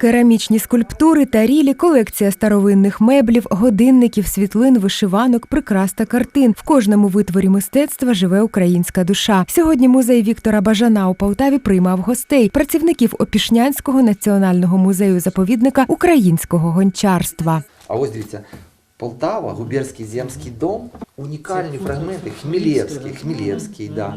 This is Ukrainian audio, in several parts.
Керамічні скульптури, тарілі, колекція старовинних меблів, годинників, світлин, вишиванок, прикрас та картин. В кожному витворі мистецтва живе українська душа. Сьогодні музей Віктора Бажана у Полтаві приймав гостей, працівників Опішнянського національного музею заповідника українського гончарства. А ось дивіться, Полтава, Губерський земський дом, унікальні фрагменти, Хмілєвський, Хмілєвський, да.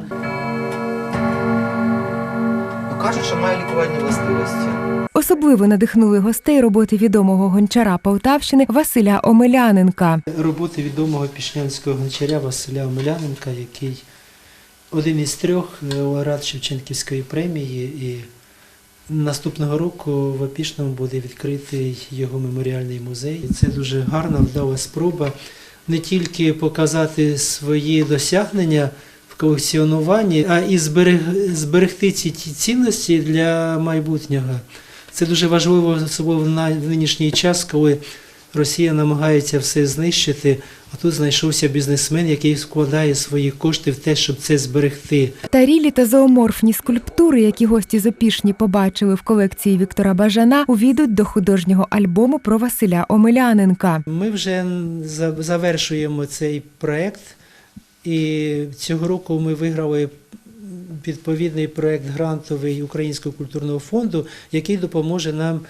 Кажуть, що має лікувальні властивості. Особливо надихнули гостей роботи відомого гончара Полтавщини Василя Омеляненка. роботи відомого пішнянського гончаря Василя Омеляненка, який один із трьох лауреат Шевченківської премії. І наступного року в Опішному буде відкритий його меморіальний музей. І Це дуже гарна, вдала спроба не тільки показати свої досягнення в колекціонуванні, а і зберег- зберегти ці ті цінності для майбутнього. Це дуже важливо, особливо в на- нинішній час, коли Росія намагається все знищити, а тут знайшовся бізнесмен, який вкладає свої кошти в те, щоб це зберегти. Тарілі та зооморфні скульптури, які гості з Опішні побачили в колекції Віктора Бажана, увійдуть до художнього альбому про Василя Омеляненка. Ми вже завершуємо цей проект, і цього року ми виграли відповідний проект грантовий Українського культурного фонду, який допоможе нам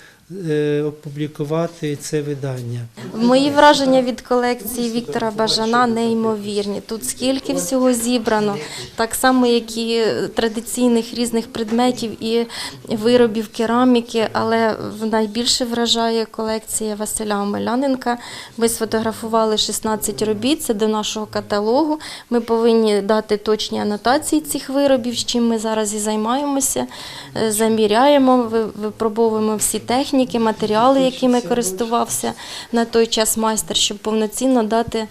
опублікувати це видання. Мої враження від колекції Віктора Бажана неймовірні. Тут скільки всього зібрано, так само, як і традиційних різних предметів і виробів кераміки, але найбільше вражає колекція Василя Омеляненка. Ми сфотографували 16 робіт, це до нашого каталогу. Ми повинні дати точні анотації цих виробів, з чим ми зараз і займаємося. Е, Заміряємо, випробовуємо всі техніки, матеріали, якими користувався на той час майстер, щоб повноцінно дати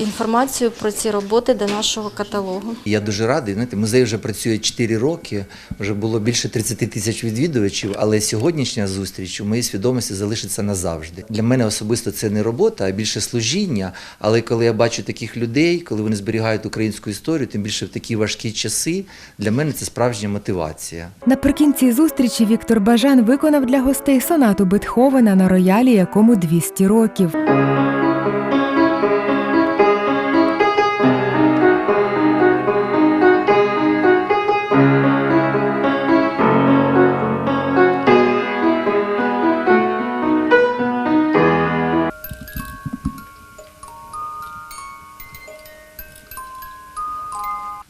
інформацію про ці роботи до нашого каталогу. Я дуже радий. Знаєте, музей вже працює 4 роки, вже було більше 30 тисяч відвідувачів, але сьогоднішня зустріч у моїй свідомості залишиться назавжди. Для мене особисто це не робота, а більше служіння. Але коли я бачу таких людей, коли вони зберігають українську історію, тим більше в такі важкі часи, для мене це справжня мотивація. Наприкінці зустрічі Віктор Бажан виконав для гостей сонату Бетховена на роялі, якому 200 років.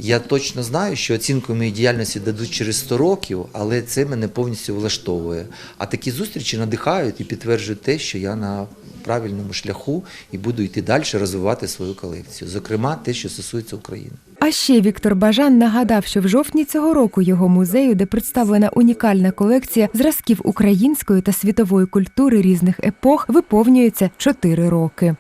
Я точно знаю, що оцінку моєї діяльності дадуть через 100 років, але це мене повністю влаштовує. А такі зустрічі надихають і підтверджують те, що я на правильному шляху і буду йти далі розвивати свою колекцію, зокрема те, що стосується України. А ще Віктор Бажан нагадав, що в жовтні цього року його музею, де представлена унікальна колекція зразків української та світової культури різних епох, виповнюється 4 роки.